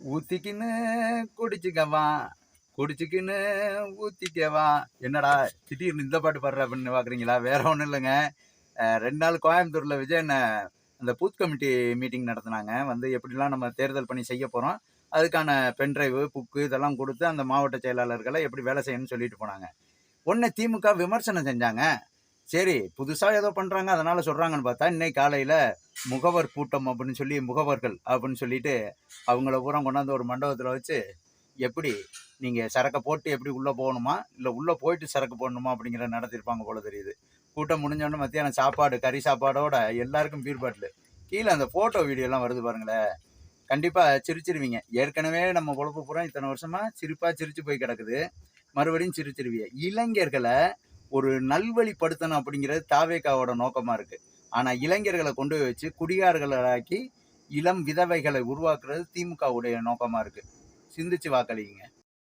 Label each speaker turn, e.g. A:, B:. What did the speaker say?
A: ஊத்திக்கின்னு குடிச்சுக்கவா குடிச்சுக்கின்னு ஊத்திக்கவா. என்னடா திடீர்னு இந்த பாட்டு பாடுற அப்படின்னு பார்க்குறீங்களா வேற ஒன்றும் இல்லைங்க. ரெண்டு நாள் கோயம்புத்தூரில் விஜய் என்ன அந்த பூத் கமிட்டி மீட்டிங் நடத்தினாங்க. வந்து எப்படிலாம் நம்ம தேர்தல் பண்ணி செய்ய போகிறோம் அதுக்கான பென்ட்ரைவு புக்கு இதெல்லாம் கொடுத்து அந்த மாவட்ட செயலாளர்களை எப்படி வேலை செய்யணும்னு சொல்லிட்டு போனாங்க. உடனே திமுக விமர்சனம் செஞ்சாங்க. சரி புதுசாக ஏதோ பண்ணுறாங்க அதனால் சொல்கிறாங்கன்னு பார்த்தா இன்னைக்கு காலையில் முகவர் கூட்டம் அப்படின்னு சொல்லி முகவர்கள் அப்படின்னு சொல்லிட்டு அவங்கள பூரா கொண்டாந்து ஒரு மண்டபத்தில் வச்சு எப்படி நீங்கள் சரக்கை போட்டு எப்படி உள்ளே போகணுமா? இல்லை உள்ளே போயிட்டு சரக்கு போடணுமா அப்படிங்கிற நடத்திருப்பாங்க போல தெரியுது. கூட்டம் முடிஞ்சோடனே மத்தியானம் சாப்பாடு கறி சாப்பாடோட எல்லாருக்கும் பீர் பாட்டில் கீழே அந்த ஃபோட்டோ வீடியோலாம் வருது பாருங்களேன் கண்டிப்பாக சிரிச்சிருவீங்க. ஏற்கனவே நம்ம பொழப்பு பூரா இத்தனை வருஷமாக சிரிப்பாக சிரித்து போய் கிடக்குது. மறுபடியும் சிரிச்சிருவீங்க இளைஞர்களை ஒரு நல்வழிப்படுத்தணும் அப்படிங்கிறது தாவேக்காவோட நோக்கமாக இருக்குது ஆனால் இளைஞர்களை கொண்டு போய் வச்சு குடியார்களாக்கி இளம் விதவைகளை உருவாக்குறது திமுகவுடைய நோக்கமாக இருக்குது சிந்திச்சு வாக்களிங்க.